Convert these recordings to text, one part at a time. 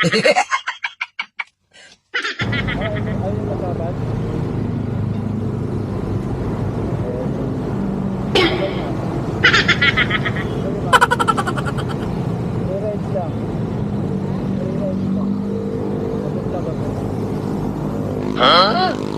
Ayun lang ako. Huh?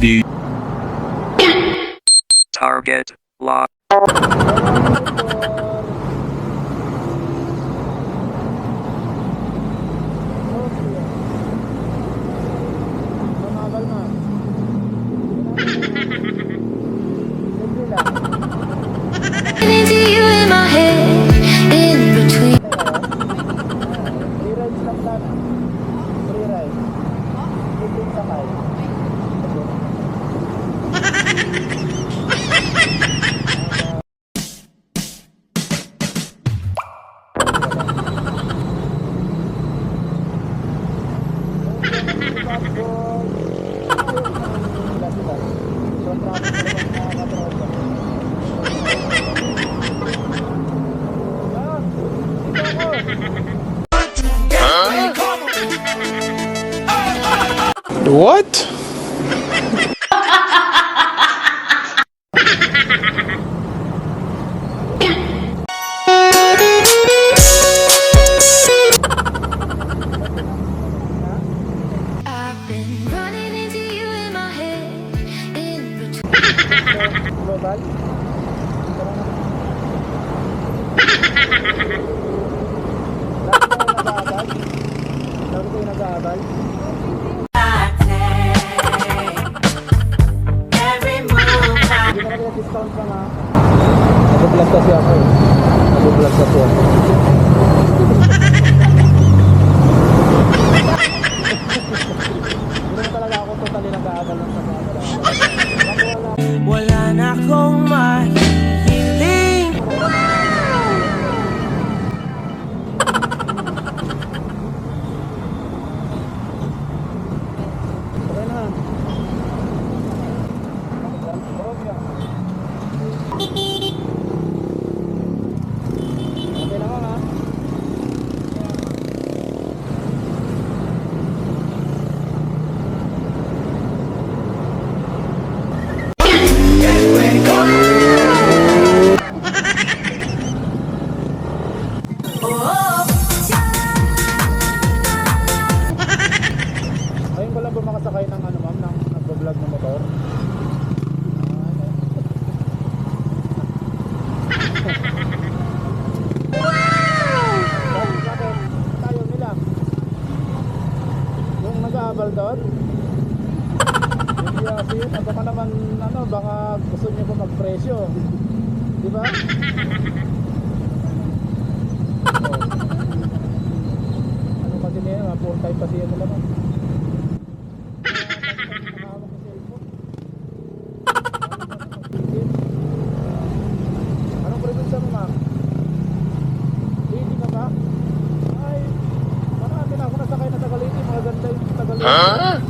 the What? I've been running into you in my head, in between. Global? Lagi kayo nag-aabal? Kasi ako. Doon? Hindi kasi yun. Ah, Baka naman, ano, baka gusto niyo pa magpresyo. Di ba? Oh. Ano kasi niya, mga full time kasi yan nila ma'am. Nakahawak ng cellphone. Anong probinsya mo, ma'am? Lady ka ba? Ay, marami na ako nasakay na Tagaliti. Mga ganda yung Tagaliti. Ha? Ay, Tacloban pala. Oo, Tacloban. Ma'am, ano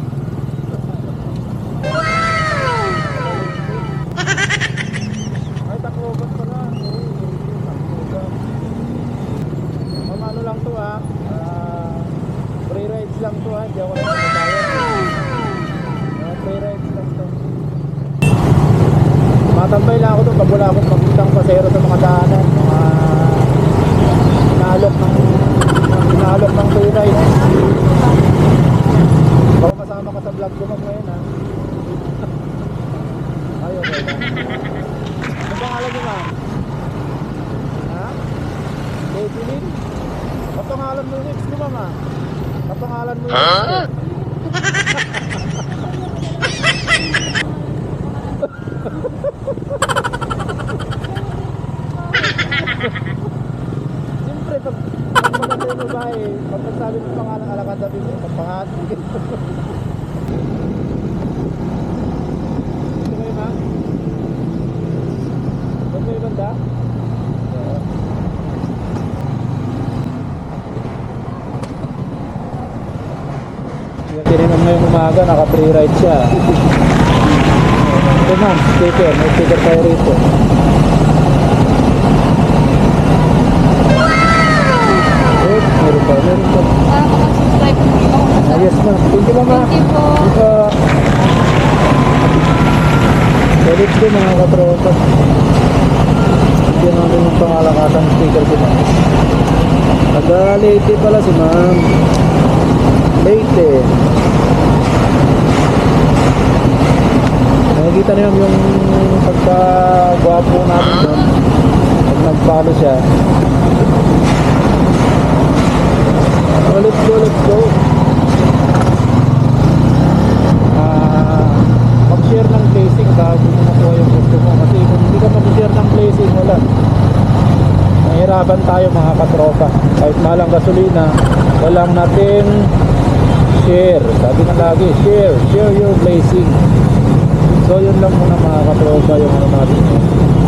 lang to ha? Free. Hindi ako nagbabayad. Ah, free rides lang to. Matambay lang ako doon pag wala akong pasero sa mga daanan. Mga inaalok ng inaalok ng. Baka masama ka sa vlog ko ma'am ngayon ha. Ay, okay. Ano pangalan niyo ma'am? Ha? Baby Lynn? Kapangalan mo yung ex mo ma'am ha? Kapangalan mo yung ex mo? Siyempre, pag, pag maganda yung babae, pag nagsabi ng pangalan, alakad sabi mo, pagpangati. Gusto mo yun, ha? Gusto mo yung banda? Oo. Yung tininom ngayong umaga, naka-free ride siya. Ito ma'am, sticker. May sticker tayo rito. Wait, meron pa, meron pa. Ah, yes ma'am. Thank you mama. Thank you po. Ito. Ulit din mga katropa. Bigyan namin ng pangalakatan sticker si ma'am. Taga Leyte pala si ma'am. Leyte. Nakikita niyo yung pagka-gwapo namin doon. Pag nag-follow siya. So, let's go, let's go. Ah, mag-share ng blessing bago mo makuha yung gusto mo. Kasi kung hindi ka mag-share ng blessing, wala. Nahirapan tayo mga katropa. Kahit malang gasolina, walang natin share. Sabi na lagi, share. Share your blessing. So yun lang muna mga katropa yung ano natin.